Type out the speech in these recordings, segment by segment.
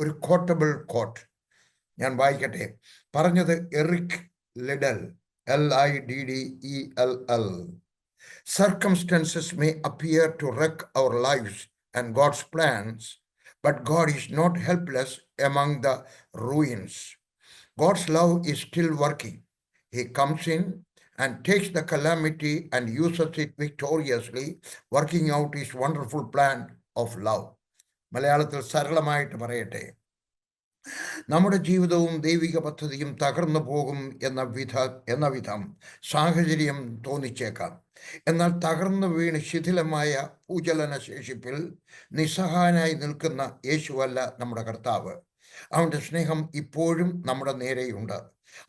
ഒരു കോട്ടബിൾ കോട്ട് ഞാൻ വായിക്കട്ടെ പറഞ്ഞത് Eric Liddell L I D D E L L Circumstances may appear to wreck our lives and God's plans, but God is not helpless among the ruins. God's love is still working. He comes in and takes the calamity and uses it victoriously, working out his wonderful plan of love. മലയാളത്തിൽ സരളമായിട്ട് പറയട്ടെ. നമ്മുടെ ജീവിതവും ദൈവിക പദ്ധതിയും തകർന്നു പോകും എന്ന വിധ എന്ന വിധം സാഹചര്യം തോന്നിച്ചേക്കാം. എന്നാൽ തകർന്നു വീണ് ശിഥിലമായ ഭൂചലന ശേഷിപ്പിൽ നിസ്സഹായനായി നിൽക്കുന്ന യേശുവല്ല നമ്മുടെ കർത്താവ്. അവന്റെ സ്നേഹം ഇപ്പോഴും നമ്മുടെ നേരെയുണ്ട്.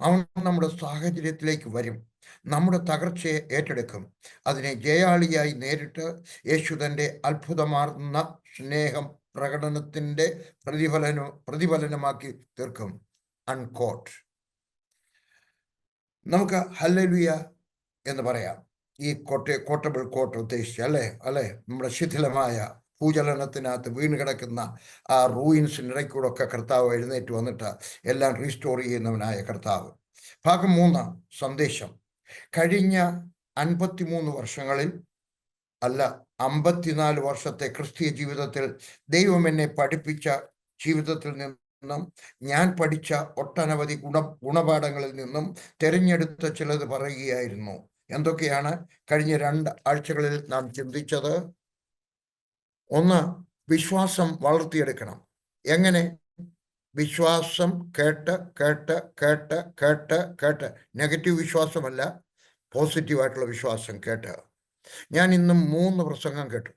അവൻ നമ്മുടെ സാഹചര്യത്തിലേക്ക് വരും. നമ്മുടെ തകർച്ചയെ ഏറ്റെടുക്കും. അതിനെ ജയാളിയായി നേരിട്ട് യേശു തന്റെ അത്ഭുതമാർന്ന സ്നേഹം പ്രകടനത്തിന്റെ പ്രതിഫലന പ്രതിഫലനമാക്കി തീർക്കും. അൺകോട്ട് നമുക്ക് ഹല്ലലുയ എന്ന് പറയാം. ഈ കോട്ട കോട്ടബിൾ കോട്ട് ഉദ്ദേശിച്ച് അല്ലേ? അല്ലേ? നമ്മുടെ ശിഥിലമായ ഭൂചലനത്തിനകത്ത് വീണ് കിടക്കുന്ന ആ റൂയിൻസിനിടയ്ക്കൂടെ ഒക്കെ കർത്താവ് എഴുന്നേറ്റ് വന്നിട്ട് എല്ലാം റീസ്റ്റോർ ചെയ്യുന്നവനായ കർത്താവ്. ഭാഗം മൂന്ന് സന്ദേശം. കഴിഞ്ഞ അൻപത്തിമൂന്ന് വർഷങ്ങളിൽ അല്ല അമ്പത്തിനാല് വർഷത്തെ ക്രിസ്തീയ ജീവിതത്തിൽ ദൈവം എന്നെ പഠിപ്പിച്ച ജീവിതത്തിൽ നിന്നും ഞാൻ പഠിച്ച ഒട്ടനവധി ഗുണ ഗുണപാഠങ്ങളിൽ നിന്നും തിരഞ്ഞെടുത്ത ചിലത് പറയുകയായിരുന്നു. എന്തൊക്കെയാണ്? കഴിഞ്ഞ രണ്ട് ആഴ്ചകളിൽ നാം ചിന്തിച്ചത്. ഒന്ന് വിശ്വാസം വളർത്തിയെടുക്കണം. എങ്ങനെ? വിശ്വാസം കേട്ട് കേട്ട് കേട്ട് കേട്ട് കേട്ട്. നെഗറ്റീവ് വിശ്വാസമല്ല പോസിറ്റീവായിട്ടുള്ള വിശ്വാസം കേട്ട്. ഞാൻ ഇന്നും മൂന്ന് പ്രസംഗം കേട്ടു.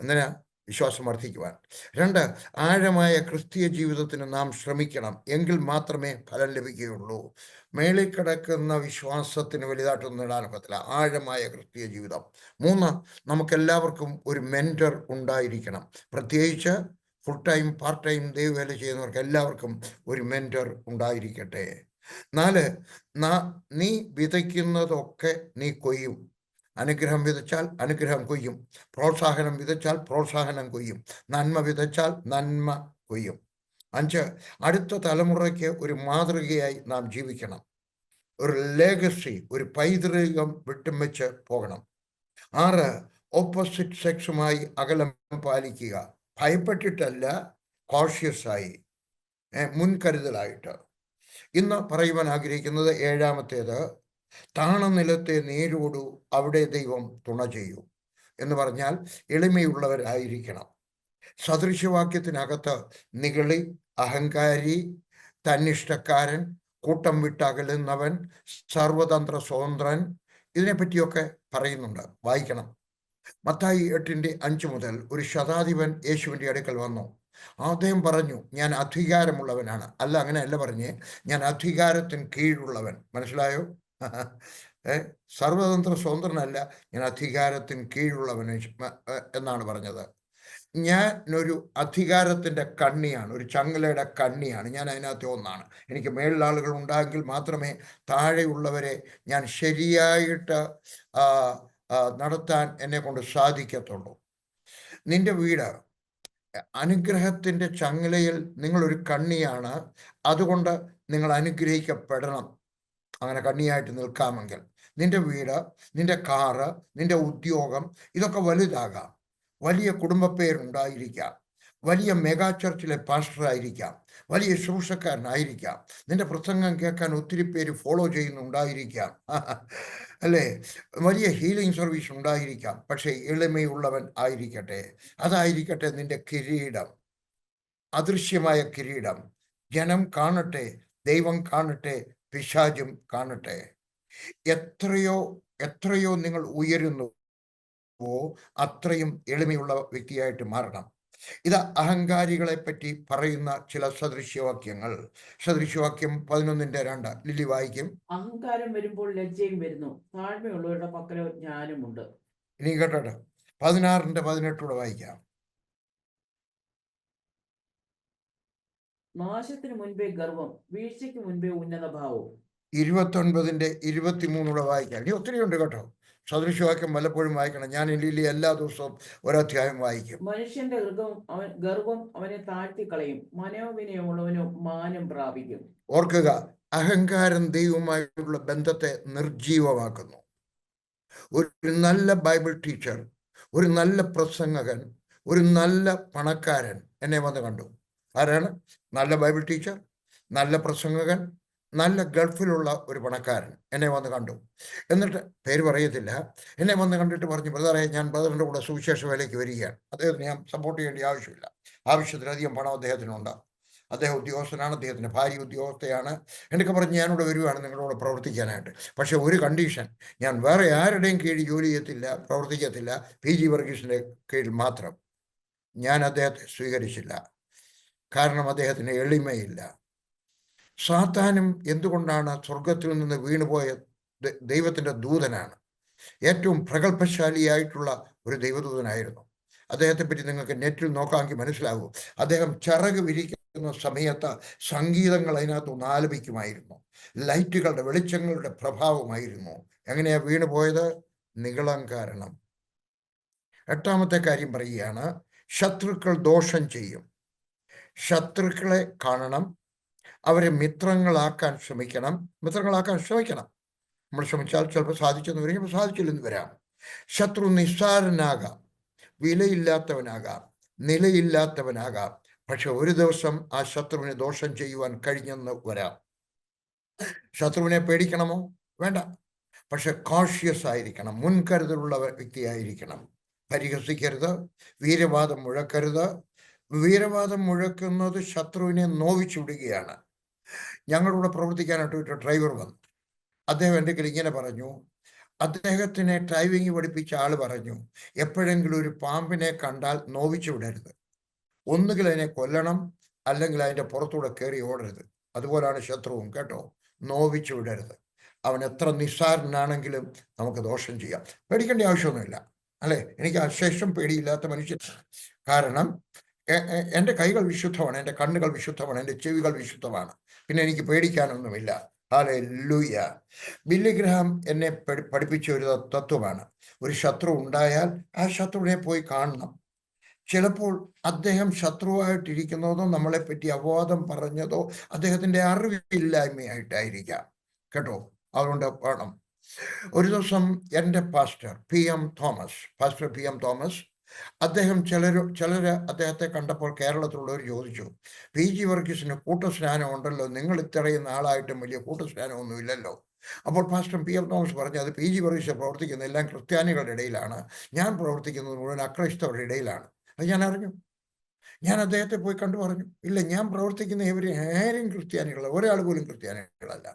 എന്തിനാ? വിശ്വാസം വർദ്ധിക്കുവാൻ. രണ്ട് ആഴമായ ക്രിസ്തീയ ജീവിതത്തിന് നാം ശ്രമിക്കണം. എങ്കിൽ മാത്രമേ ഫലം ലഭിക്കുകയുള്ളൂ. മേളിൽ കിടക്കുന്ന വിശ്വാസത്തിന് വലുതായിട്ടൊന്നും നേടാനൊക്കത്തില്ല ആഴമായ ക്രിസ്തീയ ജീവിതം. മൂന്ന് നമുക്കെല്ലാവർക്കും ഒരു മെന്റർ ഉണ്ടായിരിക്കണം. പ്രത്യേകിച്ച് ഫുൾ ടൈം പാർട്ട് ടൈം ദൈവവേല ചെയ്യുന്നവർക്ക് എല്ലാവർക്കും ഒരു മെന്റർ ഉണ്ടായിരിക്കട്ടെ. നാല് നീ വിതയ്ക്കുന്നതൊക്കെ നീ കൊയ്യും. അനുഗ്രഹം വിതച്ചാൽ അനുഗ്രഹം കൊയ്യും. പ്രോത്സാഹനം വിതച്ചാൽ പ്രോത്സാഹനം കൊയ്യും. നന്മ വിതച്ചാൽ നന്മ കൊയ്യും. അഞ്ച് അടുത്ത തലമുറയ്ക്ക് ഒരു മാതൃകയായി നാം ജീവിക്കണം. ഒരു ലേഗസി ഒരു പൈതൃകം വിട്ടും വെച്ച് പോകണം. ആറ് ഓപ്പോസിറ്റ് സെക്സുമായി അകലം പാലിക്കുക. ഭയപ്പെട്ടിട്ടല്ല കോഷ്യസായി മുൻകരുതലായിട്ട്. ഇന്ന് പറയുവാൻ ആഗ്രഹിക്കുന്നത് ഏഴാമത്തേത് താണനിലത്തെ നേരോടു അവിടെ ദൈവം തുണ ചെയ്യൂ എന്ന് പറഞ്ഞാൽ എളിമയുള്ളവരായിരിക്കണം. സദൃശവാക്യത്തിനകത്ത് നികളി അഹങ്കാരി തന്നിഷ്ടക്കാരൻ കൂട്ടം വിട്ടകലുന്നവൻ സർവതന്ത്ര സ്വതന്ത്രൻ ഇതിനെപ്പറ്റിയൊക്കെ പറയുന്നുണ്ട്. വായിക്കണം. മത്തായി എട്ടിന്റെ അഞ്ച് മുതൽ ഒരു ശതാധിപൻ യേശുവിന്റെ അടുക്കൽ വന്നു. ആദ്യം പറഞ്ഞു ഞാൻ അധികാരമുള്ളവനാണ്. അല്ല അങ്ങനെയല്ല പറഞ്ഞേ. ഞാൻ അധികാരത്തിന് കീഴുള്ളവൻ. മനസ്സിലായോ? സർവതന്ത്ര സ്വതന്ത്രനല്ല ഞാൻ അധികാരത്തിന് കീഴുള്ളവന് എന്നാണ് പറഞ്ഞത്. ഞാൻ ഒരു അധികാരത്തിന്റെ കണ്ണിയാണ് ഒരു ചങ്ങലയുടെ കണ്ണിയാണ് ഞാൻ അതിനകത്തെ ഒന്നാണ്. എനിക്ക് മേളിലാളുകൾ ഉണ്ടായെങ്കിൽ മാത്രമേ താഴെയുള്ളവരെ ഞാൻ ശരിയായിട്ട് നടത്താൻ എന്നെ കൊണ്ട് സാധിക്കത്തുള്ളൂ. നിന്റെ വീട് അനുഗ്രഹത്തിന്റെ ചങ്ങലയിൽ നിങ്ങളൊരു കണ്ണിയാണ് അതുകൊണ്ട് നിങ്ങൾ അനുഗ്രഹിക്കപ്പെടണം. അങ്ങനെ കണ്ണിയായിട്ട് നിൽക്കാമെങ്കിൽ നിന്റെ വീട് നിന്റെ കാറ് നിന്റെ ഉദ്യോഗം ഇതൊക്കെ വലുതാകാം. വലിയ കുടുംബപ്പേരുണ്ടായിരിക്കാം വലിയ മെഗാ ചർച്ചിലെ പാസ്റ്ററായിരിക്കാം വലിയ ശുശ്രൂഷക്കാരനായിരിക്കാം നിന്റെ പ്രസംഗം കേൾക്കാൻ ഒത്തിരി പേര് ഫോളോ ചെയ്യുന്നുണ്ടായിരിക്കാം. അല്ലേ? വലിയ ഹീലിംഗ് സർവീസ് ഉണ്ടായിരിക്കാം. പക്ഷേ എളിമയുള്ളവൻ ആയിരിക്കട്ടെ. അതായിരിക്കട്ടെ നിന്റെ കിരീടം. അദൃശ്യമായ കിരീടം. ജനം കാണട്ടെ. ദൈവം കാണട്ടെ. പിശാചും കാണട്ടെ. എത്രയോ എത്രയോ നിങ്ങൾ ഉയരുന്നു അത്രയും എളിമയുള്ള വ്യക്തിയായിട്ട് മാറണം. ഇത് അഹങ്കാരികളെ പറ്റി പറയുന്ന ചില സദൃശ്യവാക്യങ്ങൾ. സദൃശ്യവാക്യം പതിനൊന്നിന്റെ രണ്ട് ലില്ലി വായിക്കും. അഹങ്കാരം വരുമ്പോൾ ലജ്ജയും വരുന്നു. താഴ്മയുള്ളവരുടെ പക്കലോ ജ്ഞാനമുണ്ട്. ഇനി കേട്ടോട്ടെ. പതിനാറിന്റെ പതിനെട്ടൂടെ വായിക്കാം. നാശത്തിന് മുൻപേ ഗർവം വീഴ്ചയ്ക്ക് മുൻപേ ഉന്നത ഭാവവും ഇരുപത്തൊൻപതിന്റെ ഇരുപത്തിമൂന്നൂടെ വായിക്കാം. ഇനി ഒത്തിരി ഉണ്ട് കേട്ടോ. സദൃശവാക്യം വല്ലപ്പോഴും വായിക്കണം. ഞാൻ ഇന്ത്യയിലെ എല്ലാ ദിവസവും ഒരധ്യായം വായിക്കും. മനുഷ്യന്റെ ഗർഭം അവൻ ഗർവം അവനെ താഴ്ത്തിക്കളയും. മനോവിനയമുള്ളവനോ മാനം പ്രാപിക്കും. ഓർക്കുക അഹങ്കാരം ദൈവവുമായിട്ടുള്ള ബന്ധത്തെ നിർജീവമാക്കുന്നു ഒരു നല്ല ബൈബിൾ ടീച്ചർ ഒരു നല്ല പ്രസംഗകൻ ഒരു നല്ല പണക്കാരൻ എന്നെ വന്ന് കണ്ടു. ആരാണ്? നല്ല ബൈബിൾ ടീച്ചർ നല്ല പ്രസംഗകൻ നല്ല ഗൾഫിലുള്ള ഒരു പണക്കാരൻ. എന്നെ വന്ന് കണ്ടു. എന്നിട്ട് പേര് പറയത്തില്ല. എന്നെ വന്ന് കണ്ടിട്ട് പറഞ്ഞു ബ്രദറെ ഞാൻ ബ്രദറിന്റെ കൂടെ സുവിശേഷ വേലയ്ക്ക് വരികയാണ്. അദ്ദേഹത്തിന് ഞാൻ സപ്പോർട്ട് ചെയ്യേണ്ട ആവശ്യമില്ല. ആവശ്യത്തിലധികം പണം അദ്ദേഹത്തിനുണ്ട്. അദ്ദേഹം ഉദ്യോഗസ്ഥനാണ് അദ്ദേഹത്തിന്റെ ഭാര്യ ഉദ്യോഗസ്ഥയാണ്. എന്നൊക്കെ പറഞ്ഞ് ഞാനിവിടെ വരുവാണ് നിങ്ങളോട് പ്രവർത്തിക്കാനായിട്ട്. പക്ഷെ ഒരു കണ്ടീഷൻ ഞാൻ വേറെ ആരുടെയും കീഴിൽ ജോലി ചെയ്യത്തില്ല പ്രവർത്തിക്കത്തില്ല. പി ജി വർഗീസിന്റെ കീഴിൽ മാത്രം. ഞാൻ അദ്ദേഹത്തെ സ്വീകരിച്ചില്ല. കാരണം അദ്ദേഹത്തിന് എളിമയില്ല. സാത്താനും എന്തുകൊണ്ടാണ് സ്വർഗത്തിൽ നിന്ന് വീണുപോയ ദൈവത്തിന്റെ ദൂതനാണ്? ഏറ്റവും പ്രഗത്ഭശാലിയായിട്ടുള്ള ഒരു ദൈവദൂതനായിരുന്നു. അദ്ദേഹത്തെ പറ്റി നിങ്ങൾക്ക് നെറ്റിൽ നോക്കാമെങ്കിൽ മനസ്സിലാകും. അദ്ദേഹം ചിറക് വിരിക്കുന്ന സമയത്ത് സംഗീതങ്ങൾ അതിനകത്ത് ഒന്ന് ആലപിക്കുമായിരുന്നു. ലൈറ്റുകളുടെ വെളിച്ചങ്ങളുടെ പ്രഭാവമായിരുന്നു. എങ്ങനെയാ വീണുപോയത്? നികളം കാരണം. എട്ടാമത്തെ കാര്യം പറയുകയാണ് ശത്രുക്കൾ ദോഷം ചെയ്യും. ശത്രുക്കളെ കാണണം. അവരെ മിത്രങ്ങളാക്കാൻ ശ്രമിക്കണം. മിത്രങ്ങളാക്കാൻ ശ്രമിക്കണം. നമ്മൾ ശ്രമിച്ചാൽ ചിലപ്പോൾ സാധിച്ചെന്ന് വരും ചിലപ്പോൾ സാധിച്ചില്ലെന്ന് വരാം. ശത്രു നിസ്സാരനാകാം. വിലയില്ലാത്തവനാകാം. നിലയില്ലാത്തവനാകാം. പക്ഷെ ഒരു ദിവസം ആ ശത്രുവിനെ ദോഷം ചെയ്യുവാൻ കഴിഞ്ഞെന്ന് വരാം. ശത്രുവിനെ പേടിക്കണമോ? വേണ്ട. പക്ഷെ കോഷ്യസ് ആയിരിക്കണം. മുൻകരുതലുള്ള വ്യക്തിയായിരിക്കണം. പരിഹസിക്കരുത്. വീരവാദം മുഴക്കരുത്. വീരവാദം മുഴക്കുന്നത് ശത്രുവിനെ നോവിച്ചു വിടുകയാണ്. ഞങ്ങളുടെ പ്രവർത്തിക്കാനായിട്ട് ഒരു ഡ്രൈവർ വന്നു. അദ്ദേഹം എന്റെ ഇങ്ങനെ പറഞ്ഞു. അദ്ദേഹത്തിനെ ഡ്രൈവിംഗ് പഠിപ്പിച്ച ആൾ പറഞ്ഞു എപ്പോഴെങ്കിലും ഒരു പാമ്പിനെ കണ്ടാൽ നോവിച്ചു വിടരുത്. ഒന്നുകിൽ അതിനെ കൊല്ലണം അല്ലെങ്കിൽ അതിന്റെ പുറത്തൂടെ കയറി ഓടരുത്. അതുപോലാണ് ശത്രുവും കേട്ടോ? നോവിച്ചു വിടരുത്. അവൻ എത്ര നിസ്സാരനാണെങ്കിലും നമുക്ക് ദോഷം ചെയ്യാം. പേടിക്കേണ്ട ആവശ്യമൊന്നുമില്ല. അല്ലേ? എനിക്ക് അശേഷം പേടിയില്ലാത്ത മനുഷ്യൻ. കാരണം എന്റെ കൈകൾ വിശുദ്ധമാണ് എന്റെ കണ്ണുകൾ വിശുദ്ധമാണ് എന്റെ ചെവികൾ വിശുദ്ധമാണ്. പിന്നെ എനിക്ക് പേടിക്കാനൊന്നുമില്ല. ഹാലെ ലൂയ ബില്ലിഗ്രഹാം എന്നെ പഠി- പഠിപ്പിച്ച ഒരു തത്വമാണ്. ഒരു ശത്രു ഉണ്ടായാൽ ആ ശത്രുവിനെ പോയി കാണണം. ചിലപ്പോൾ അദ്ദേഹം ശത്രുവായിട്ടിരിക്കുന്നതോ നമ്മളെ പറ്റി അപവാദം പറഞ്ഞതോ അദ്ദേഹത്തിന്റെ അറിവില്ലായ്മയായിട്ടായിരിക്കാം. കേട്ടോ? അതുകൊണ്ട് വേണം. ഒരു ദിവസം എന്റെ pastor P M Thomas pastor P M Thomas അദ്ദേഹം ചിലർ ചിലർ അദ്ദേഹത്തെ കണ്ടപ്പോൾ കേരളത്തിലുള്ളവർ ചോദിച്ചു പി ജി വർഗീസിന് കൂട്ടസ്നാനം ഉണ്ടല്ലോ നിങ്ങൾ ഇത്രയും നാളായിട്ടും വലിയ കൂട്ടസ്നാനമൊന്നും ഇല്ലല്ലോ അപ്പോൾ പാസ്റ്റർ പി എം തോമസ് പറഞ്ഞു അത് പി ജി വർഗീസ് പ്രവർത്തിക്കുന്ന എല്ലാം ക്രിസ്ത്യാനികളുടെ ഇടയിലാണ് ഞാൻ പ്രവർത്തിക്കുന്നത് മുഴുവൻ അക്രൈസ്തവരുടെ ഇടയിലാണ്. അത് ഞാൻ അറിഞ്ഞു. ഞാൻ അദ്ദേഹത്തെ പോയി കണ്ടു പറഞ്ഞു ഇല്ല ഞാൻ പ്രവർത്തിക്കുന്ന ഇവർ ആരും ക്രിസ്ത്യാനികളല്ല ഒരാൾ പോലും ക്രിസ്ത്യാനികളല്ല.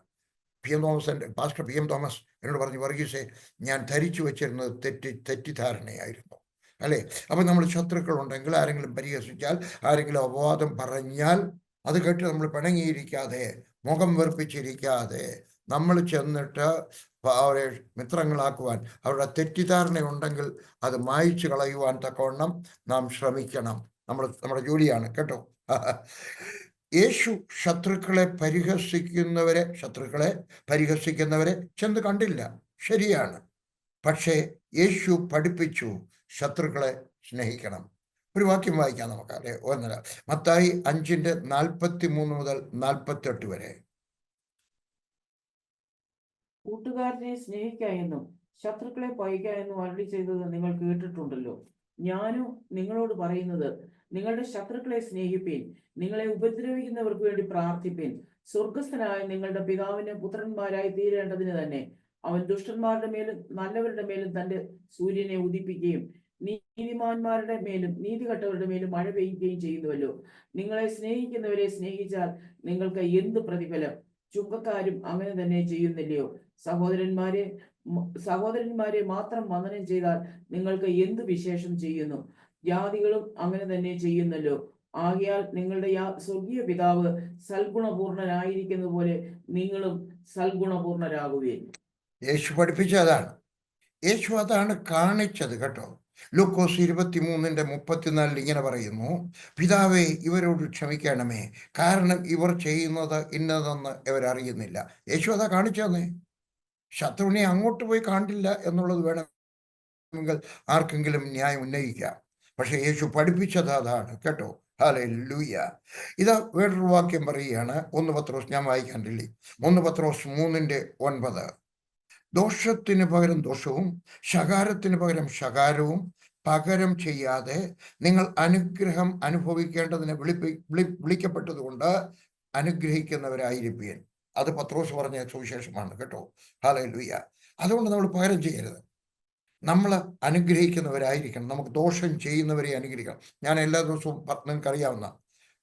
പി എം തോമസ് എന്റെ പാസ്റ്റർ പി എം തോമസ് എന്നോട് പറഞ്ഞു വർഗീസെ ഞാൻ ധരിച്ചു വെച്ചിരുന്നത് തെറ്റി തെറ്റിദ്ധാരണയായിരുന്നു. അല്ലേ? അപ്പം നമ്മൾ ശത്രുക്കളുണ്ടെങ്കിൽ ആരെങ്കിലും പരിഹസിച്ചാൽ ആരെങ്കിലും അപവാദം പറഞ്ഞാൽ അത് കേട്ട് നമ്മൾ പിണങ്ങിയിരിക്കാതെ മുഖം വെറുപ്പിച്ചിരിക്കാതെ നമ്മൾ ചെന്നിട്ട് അവരെ മിത്രങ്ങളാക്കുവാൻ അവരുടെ തെറ്റിദ്ധാരണയുണ്ടെങ്കിൽ അത് മായ്ച്ചു കളയുവാൻ തക്കവണ്ണം നാം ശ്രമിക്കണം. നമ്മൾ നമ്മുടെ ജോലിയാണ് കേട്ടോ? യേശു ശത്രുക്കളെ പരിഹസിക്കുന്നവരെ ശത്രുക്കളെ പരിഹസിക്കുന്നവരെ ചെന്ന് കണ്ടില്ല. ശരിയാണ്. പക്ഷേ യേശു പഠിപ്പിച്ചു ശത്രുക്കളെ സ്നേഹിക്കണം. ഒരു വാക്യം വായിക്കാം നമുക്ക് അല്ലെ ഒന്നര. മത്തായി അഞ്ചിന്റെ നാൽപ്പത്തി മൂന്ന് മുതൽ നാൽപ്പത്തെട്ട് വരെ. കൂട്ടുകാരനെ സ്നേഹിക്ക എന്നും ശത്രുക്കളെ പഴിക്ക എന്നും അരുളി ചെയ്തത് നിങ്ങൾ കേട്ടിട്ടുണ്ടല്ലോ. ഞാനും നിങ്ങളോട് പറയുന്നത് നിങ്ങളുടെ ശത്രുക്കളെ സ്നേഹിപ്പീൻ നിങ്ങളെ ഉപദ്രവിക്കുന്നവർക്ക് വേണ്ടി പ്രാർത്ഥിപ്പീൻ. സ്വർഗസ്ഥനായ നിങ്ങളുടെ പിതാവിന് പുത്രന്മാരായി തീരേണ്ടതിന് തന്നെ അവൻ ദുഷ്ടന്മാരുടെ മേലും നല്ലവരുടെ മേലും തന്റെ സൂര്യനെ ഉദിപ്പിക്കുകയും നീതിമാന്മാരുടെ മേലും നീതികെട്ടവരുടെ മേലും മഴ പെയ്യുകയും ചെയ്യുന്നുവല്ലോ. നിങ്ങളെ സ്നേഹിക്കുന്നവരെ സ്നേഹിച്ചാൽ നിങ്ങൾക്ക് എന്ത് പ്രതിഫലം? ചുങ്കക്കാരും അങ്ങനെ തന്നെ ചെയ്യുന്നില്ലയോ? സഹോദരന്മാരെ സഹോദരന്മാരെ മാത്രം വന്ദനം ചെയ്താൽ നിങ്ങൾക്ക് എന്ത് വിശേഷം ചെയ്യുന്നു? ജാതികളും അങ്ങനെ തന്നെ ചെയ്യുന്നല്ലോ. ആകയാൽ നിങ്ങളുടെ സ്വർഗീയ പിതാവ് സൽഗുണപൂർണനായിരിക്കുന്ന പോലെ നിങ്ങളും സൽഗുണപൂർണരാകുകയും യേശു പഠിപ്പിച്ചതാണ് യേശു അതാണ് കാണിച്ചത് കേട്ടോ. ലൂക്കോസ് ഇരുപത്തിമൂന്നിന്റെ മുപ്പത്തിനാലിൽ ഇങ്ങനെ പറയുന്നു പിതാവെ ഇവരോട് ക്ഷമിക്കണമേ. കാരണം ഇവർ ചെയ്യുന്നത് ഇന്നതെന്ന് ഇവരറിയുന്നില്ല യേശു അതാ കാണിച്ചു തന്നേ ശത്രുവിനെ അങ്ങോട്ട് പോയി കാണില്ല എന്നുള്ളത് വേണമെങ്കിൽ ആർക്കെങ്കിലും ന്യായം ഉന്നയിക്കാം. പക്ഷെ യേശു പഠിപ്പിച്ചത് അതാണ് കേട്ടോ. ഹാലെ ലൂയ ഇതാ വേറൊരു വാക്യം പറയുകയാണ്. ഒന്ന് പത്രോസ് ഞാൻ വായിക്കാൻ ഒന്ന് പത്രോസ് മൂന്നിന്റെ ഒൻപത്. ദോഷത്തിന് പകരം ദോഷവും ശകാരത്തിന് പകരം ശകാരവും പകരം ചെയ്യാതെ നിങ്ങൾ അനുഗ്രഹം അനുഭവിക്കേണ്ടതിന് വിളിപ്പി വിളി വിളിക്കപ്പെട്ടതുകൊണ്ട് അനുഗ്രഹിക്കുന്നവരായിരിക്കും അത് പത്രോസ് പറഞ്ഞ സുവിശേഷമാണ് കേട്ടോ. ഹാലേ ലൂയ അതുകൊണ്ട് നമ്മൾ പകരം ചെയ്യരുത്. നമ്മൾ അനുഗ്രഹിക്കുന്നവരായിരിക്കണം. നമുക്ക് ദോഷം ചെയ്യുന്നവരെ അനുഗ്രഹിക്കണം. ഞാൻ എല്ലാ ദിവസവും നിങ്ങൾക്ക് നിങ്ങൾക്കറിയാവുന്ന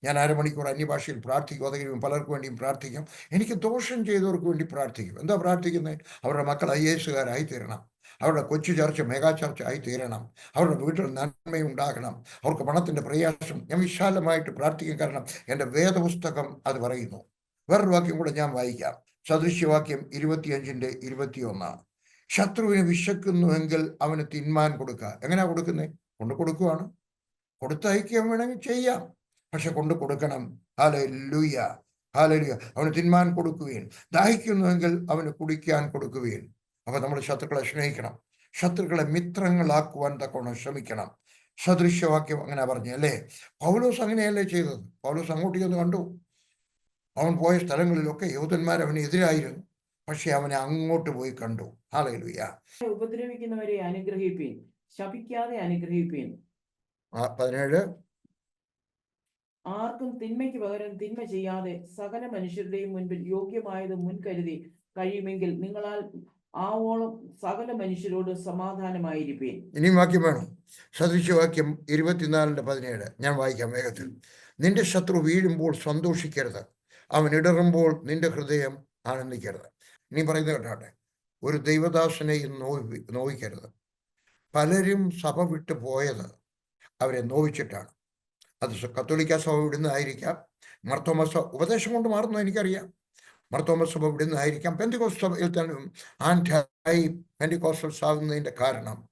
ഞാൻ അരമണിക്കൂർ അന്യഭാഷയിൽ പ്രാർത്ഥിക്കും അതെങ്കിലും പലർക്കും വേണ്ടിയും പ്രാർത്ഥിക്കും. എനിക്ക് ദോഷം ചെയ്തവർക്ക് വേണ്ടി പ്രാർത്ഥിക്കും. എന്താ പ്രാർത്ഥിക്കുന്നത് അവരുടെ മക്കൾ ഐ എസുകാരായി തീരണം അവരുടെ കൊച്ചു ചർച്ച മെഗാ ചർച്ച ആയി തീരണം അവരുടെ വീട്ടിൽ നന്മയുണ്ടാകണം. അവർക്ക് പണത്തിന്റെ പ്രയാസം ഞാൻ വിശാലമായിട്ട് പ്രാർത്ഥിക്കും. കാരണം എന്റെ വേദപുസ്തകം അത് പറയുന്നു. വേറൊരു വാക്യം കൂടെ ഞാൻ വായിക്കാം. സദൃശ്യവാക്യം ഇരുപത്തിയഞ്ചിന്റെ ഇരുപത്തിയൊന്നാണ്. ശത്രുവിന് വിശക്കുന്നുവെങ്കിൽ അവന് തിന്മാൻ കൊടുക്കുക. എങ്ങനെയാ കൊടുക്കുന്നത് കൊണ്ട് കൊടുക്കുവാണ്. കൊടുത്തയക്കാൻ വേണമെങ്കിൽ ചെയ്യാം. പക്ഷെ കൊണ്ടു കൊടുക്കണം. ഹാലെ ലൂയ ഹാലലുയ അവന് തിന്മാൻ കൊടുക്കുകയും ദാഹിക്കുന്നുവെങ്കിൽ അവന് കുടിക്കാൻ കൊടുക്കുകയും അപ്പൊ നമ്മൾ ശത്രുക്കളെ സ്നേഹിക്കണം. ശത്രുക്കളെ മിത്രങ്ങളാക്കുവാൻ തക്കവണ്ണം ശ്രമിക്കണം. സദൃശ്യവാക്യം അങ്ങനെ പറഞ്ഞു അല്ലേ? പൗലോസ് അങ്ങനെയല്ലേ ചെയ്തത്? പൗലോസ് അങ്ങോട്ട് ചെന്ന് കണ്ടു. അവൻ പോയ സ്ഥലങ്ങളിലൊക്കെ യൂതന്മാർ അവന് എതിരായിരുന്നു. പക്ഷെ അവനെ അങ്ങോട്ട് പോയി കണ്ടു. ഹാലലുയ ഉപദ്രവിക്കുന്നവരെ അനുഗ്രഹിപ്പീൻ. ശപിക്കാതെ അനുഗ്രഹിപ്പീൻ. പതിനേഴ്. ആർക്കും തിന്മയ്ക്ക് പകരം തിന്മ ചെയ്യാതെ സകല മനുഷ്യരുടെയും മുൻപിൽ യോഗ്യമായത് മുൻകരുതി കഴിയുമെങ്കിൽ നിങ്ങളാൽ ആവോളം സകല മനുഷ്യരോട് സമാധാനമായിരിക്കും ഇനിയും വാക്യം വേണം. സദൃശ്യവാക്യം ഇരുപത്തിനാലിന്റെ പതിനേഴ്. ഞാൻ വായിക്കാം വേഗത്തിൽ. നിന്റെ ശത്രു വീഴുമ്പോൾ സന്തോഷിക്കരുത്. അവൻ ഇടറുമ്പോൾ നിന്റെ ഹൃദയം ആനന്ദിക്കരുത്. ഇനി പറയുന്നത് കേട്ടാട്ടെ. ഒരു ദൈവദാസനെയും നോവി നോവിക്കരുത്. പലരും സഭ വിട്ടു പോയത് അവരെ നോവിച്ചിട്ടാണ്. അത് കത്തോലിക്ക സഭ വിടുന്നതായിരിക്കാം മർത്തോമ സഭ ഉപദേശം കൊണ്ട് മാറുന്നു എനിക്കറിയാം. മർത്തോമ സഭ വിടുന്നതായിരിക്കാം പെന്തികോസ് സഭയിൽ തന്നെ ആന്റായി പെന്തിക്കോസ്റ്റൽസ് ആകുന്നതിന്റെ കാരണം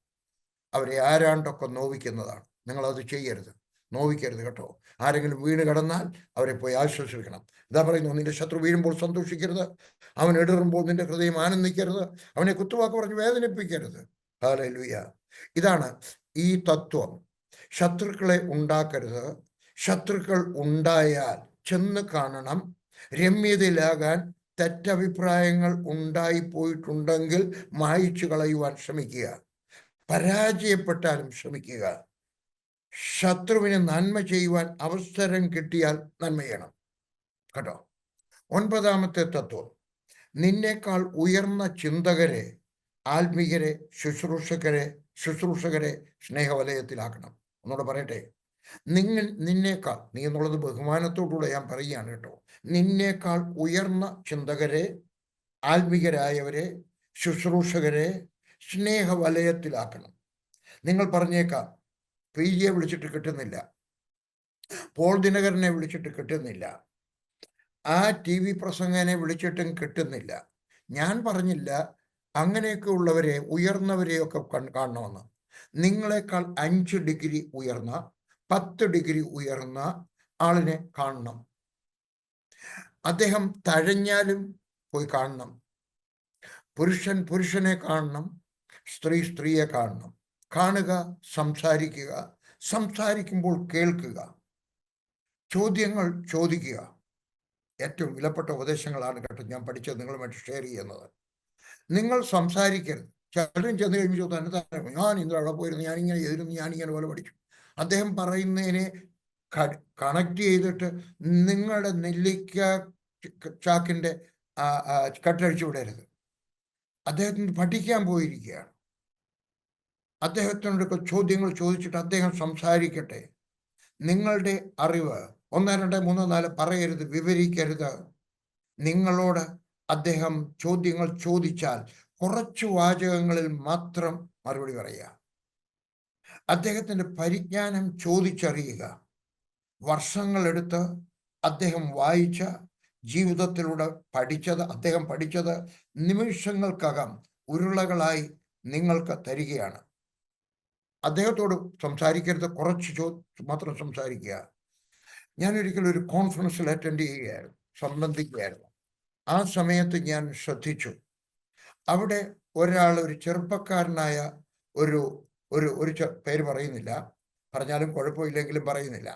അവരെ ആരാണ്ടൊക്കെ നോവിക്കുന്നതാണ്. നിങ്ങളത് ചെയ്യരുത്. നോവിക്കരുത് കേട്ടോ. ആരെങ്കിലും വീണ് കിടന്നാൽ അവരെ പോയി ആശ്വസിക്കണം ഇതാ പറയുന്നു നിന്റെ ശത്രു വീഴുമ്പോൾ സന്തോഷിക്കരുത്. അവൻ ഇടറുമ്പോൾ നിന്റെ ഹൃദയം ആനന്ദിക്കരുത്. അവനെ കുത്തുവാക്ക് പറഞ്ഞ് വേദനിപ്പിക്കരുത്. ഹാലലുയ. ഇതാണ് ഈ തത്വം. ശത്രുക്കളെ ഉണ്ടാക്കരുത്. ശത്രുക്കൾ ഉണ്ടായാൽ ചെന്ന് കാണണം. രമ്യതയിലാകാൻ തെറ്റഭിപ്രായങ്ങൾ ഉണ്ടായിപ്പോയിട്ടുണ്ടെങ്കിൽ മായിച്ചു കളയുവാൻ ശ്രമിക്കുക. പരാജയപ്പെട്ടാലും ശ്രമിക്കുക. ശത്രുവിന് നന്മ ചെയ്യുവാൻ അവസരം കിട്ടിയാൽ നന്മ ചെയ്യണം. കേട്ടോ? ഒൻപതാമത്തെ തത്വം. നിന്നേക്കാൾ ഉയർന്ന ചിന്തകരെ ആത്മീയരെ ശുശ്രൂഷകരെ ശുശ്രൂഷകരെ സ്നേഹവലയത്തിലാക്കണം. ഒന്നുകൂടെ പറയട്ടെ. നിങ്ങൾ നിന്നേക്കാൾ നീ എന്നുള്ളത് ബഹുമാനത്തോടുകൂടെ ഞാൻ പറയുകയാണ് കേട്ടോ. നിന്നേക്കാൾ ഉയർന്ന ചിന്തകരെ ആത്മീകരായവരെ ശുശ്രൂഷകരെ സ്നേഹവലയത്തിലാക്കണം. നിങ്ങൾ പറഞ്ഞേക്കാം പി ജിയെ വിളിച്ചിട്ട് കിട്ടുന്നില്ല. പോൾ ദിനകരനെ വിളിച്ചിട്ട് കിട്ടുന്നില്ല. ആ ടി വി പ്രസംഗനെ വിളിച്ചിട്ടും കിട്ടുന്നില്ല. ഞാൻ പറഞ്ഞില്ല അങ്ങനെയൊക്കെ ഉള്ളവരെ ഉയർന്നവരെയൊക്കെ കാണണമെന്ന്. നിങ്ങളെക്കാൾ അഞ്ച് ഡിഗ്രി ഉയർന്ന പത്ത് ഡിഗ്രി ഉയർന്ന ആളിനെ കാണണം. അദ്ദേഹം തഴഞ്ഞാലും പോയി കാണണം. പുരുഷൻ പുരുഷനെ കാണണം സ്ത്രീ സ്ത്രീയെ കാണണം. കാണുക സംസാരിക്കുക സംസാരിക്കുമ്പോൾ കേൾക്കുക. ചോദ്യങ്ങൾ ചോദിക്കുക. ഏറ്റവും വിലപ്പെട്ട ഉപദേശങ്ങളാണ് കേട്ടോ ഞാൻ പഠിച്ചത് നിങ്ങളുമായിട്ട് ഷെയർ ചെയ്യുന്നത്. നിങ്ങൾ സംസാരിക്കരുത്. ചിലരും ചെന്ന് കഴിയുമ്പോൾ തന്നെ തന്നെ ഞാൻ ഇന്നലെ അവിടെ പോയിരുന്നു ഞാൻ ഇങ്ങനെ ചെയ്തിരുന്നു ഞാൻ ഇങ്ങനെ പോലെ പഠിച്ചു. അദ്ദേഹം പറയുന്നതിനെ കണക്ട് ചെയ്തിട്ട് നിങ്ങളുടെ നെല്ലിക്ക ചാക്കിന്റെ കട്ടഴിച്ചു വിടരുത്. അദ്ദേഹത്തിന് പഠിക്കാൻ പോയിരിക്കുകയാണ്. അദ്ദേഹത്തിനോടൊക്കെ ചോദ്യങ്ങൾ ചോദിച്ചിട്ട് അദ്ദേഹം സംസാരിക്കട്ടെ. നിങ്ങളുടെ അറിവ് ഒന്ന് രണ്ട് മൂന്ന് നാല് പറയരുത് വിവരിക്കരുത്. നിങ്ങളോട് അദ്ദേഹം ചോദ്യങ്ങൾ ചോദിച്ചാൽ കുറച്ചു വാചകങ്ങളിൽ മാത്രം മറുപടി പറയുക. അദ്ദേഹത്തിന്റെ പരിജ്ഞാനം ചോദിച്ചറിയുക. വർഷങ്ങളെടുത്ത് അദ്ദേഹം വായിച്ച ജീവിതത്തിലൂടെ പഠിച്ചത് അദ്ദേഹം പഠിച്ചത് നിമിഷങ്ങൾക്കകം ഉരുളകളായി നിങ്ങൾക്ക് തരികയാണ്. അദ്ദേഹത്തോട് സംസാരിക്കരുത് കുറച്ച് ചോ മാത്രം സംസാരിക്കുക. ഞാൻ ഒരിക്കലും ഒരു കോൺഫറൻസിൽ അറ്റൻഡ് ചെയ്യുകയായിരുന്നു സംബന്ധിക്കുകയായിരുന്നു. ആ സമയത്ത് ഞാൻ ശ്രദ്ധിച്ചു. അവിടെ ഒരാൾ ഒരു ചെറുപ്പക്കാരനായ ഒരു ഒരു ഒരു പേര് പറയുന്നില്ല. പറഞ്ഞാലും കുഴപ്പമില്ലെങ്കിലും പറയുന്നില്ല.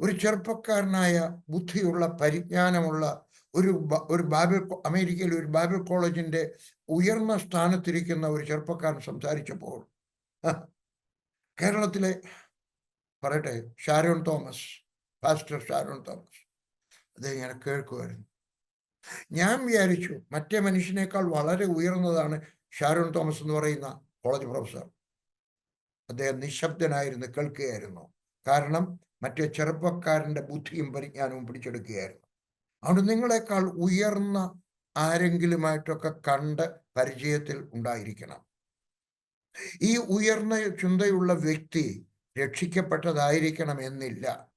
ഒരു ചെറുപ്പക്കാരനായ ബുദ്ധിയുള്ള പരിജ്ഞാനമുള്ള ഒരു ഒരു ബാബിൾ അമേരിക്കയിലെ ഒരു ബാബിൾ കോളേജിന്റെ ഉയർന്ന സ്ഥാനത്തിരിക്കുന്ന ഒരു ചെറുപ്പക്കാരൻ സംസാരിച്ചപ്പോൾ കേരളത്തിലെ പറയട്ടെ Sharon Thomas pastor Sharon Thomas. അദ്ദേഹം ഇങ്ങനെ കേൾക്കുമായിരുന്നു. ഞാൻ വിചാരിച്ചു മറ്റേ മനുഷ്യനേക്കാൾ വളരെ ഉയർന്നതാണ് ഷാരോൺ തോമസ് എന്ന് പറയുന്ന കോളേജ് പ്രൊഫസർ. അദ്ദേഹം നിശബ്ദനായിരുന്നു കേൾക്കുകയായിരുന്നു. കാരണം മറ്റേ ചെറുപ്പക്കാരന്റെ ബുദ്ധിയും പരിജ്ഞാനവും പിടിച്ചെടുക്കുകയായിരുന്നു. അതുകൊണ്ട് നിങ്ങളെക്കാൾ ഉയർന്ന ആരെങ്കിലുമായിട്ടൊക്കെ കണ്ട് പരിചയത്തിൽ ഉണ്ടായിരിക്കണം. ഈ ഉയർന്ന ചിന്തയുള്ള വ്യക്തി രക്ഷിക്കപ്പെട്ടതായിരിക്കണം എന്നില്ല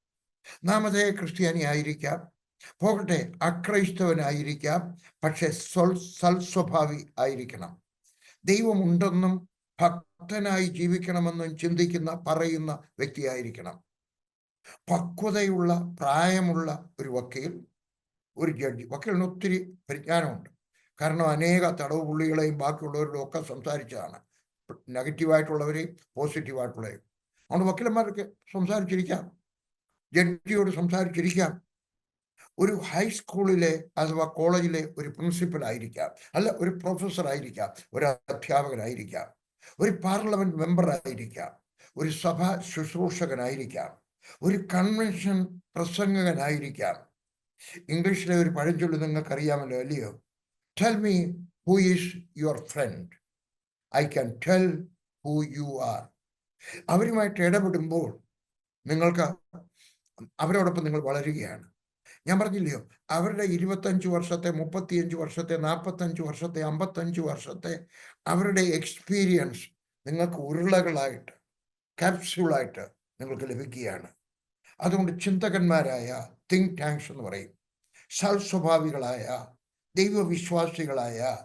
നാം ക്രിസ്ത്യാനി ആയിരിക്കാം പോകട്ടെ അക്രൈസ്തവനായിരിക്കാം പക്ഷെ സ്വൽ സൽസ്വഭാവി ആയിരിക്കണം. ദൈവമുണ്ടെന്നും ഭക്തനായി ജീവിക്കണമെന്നും ചിന്തിക്കുന്ന പറയുന്ന വ്യക്തിയായിരിക്കണം. പക്വതയുള്ള പ്രായമുള്ള ഒരു വക്കീൽ ഒരു ജഡ്ജി. വക്കീലിന് ഒത്തിരി പരിജ്ഞാനമുണ്ട്. കാരണം അനേക തടവ് പുള്ളികളെയും ബാക്കിയുള്ളവരുടെ ഒക്കെ സംസാരിച്ചതാണ്. നെഗറ്റീവായിട്ടുള്ളവരെയും പോസിറ്റീവായിട്ടുള്ളവരെയും. അതുകൊണ്ട് വക്കീലന്മാർക്ക് സംസാരിച്ചിരിക്കാം. ജഡ്ജിയോട് സംസാരിച്ചിരിക്കാം. ഒരു ഹൈസ്കൂളിലെ അഥവാ കോളേജിലെ ഒരു പ്രിൻസിപ്പൽ ആയിരിക്കാം. അല്ല ഒരു പ്രൊഫസർ ആയിരിക്കാം. ഒരു അധ്യാപകനായിരിക്കാം ഒരു പാർലമെന്റ് മെമ്പർ ആയിരിക്കാം. ഒരു സഭാ ശുശ്രൂഷകനായിരിക്കാം. ഒരു കൺവെൻഷൻ പ്രസംഗകനായിരിക്കാം. ഇംഗ്ലീഷിലെ ഒരു പഴഞ്ചൊല്ലി നിങ്ങൾക്ക് അറിയാമല്ലോ അല്ലയോ? Tell me who is your friend I can tell who you are അവരുമായിട്ട് ഇടപെടുമ്പോൾ നിങ്ങൾക്ക് അവരോടൊപ്പം നിങ്ങൾ വളരുകയാണ്. ഞാൻ പറഞ്ഞില്ലയോ? അവരുടെ ഇരുപത്തഞ്ച് വർഷത്തെ മുപ്പത്തിയഞ്ച് വർഷത്തെ നാൽപ്പത്തഞ്ച് വർഷത്തെ അമ്പത്തഞ്ച് വർഷത്തെ അവരുടെ എക്സ്പീരിയൻസ് നിങ്ങൾക്ക് ഉരുളകളായിട്ട് ക്യാപ്സ്യൂളായിട്ട് നിങ്ങൾക്ക് ലഭിക്കുകയാണ്. അതുകൊണ്ട് ചിന്തകന്മാരായ തിങ്ക് ടാങ്ക്സ് എന്ന് പറയും. സൽസ്വഭാവികളായ ദൈവവിശ്വാസികളായ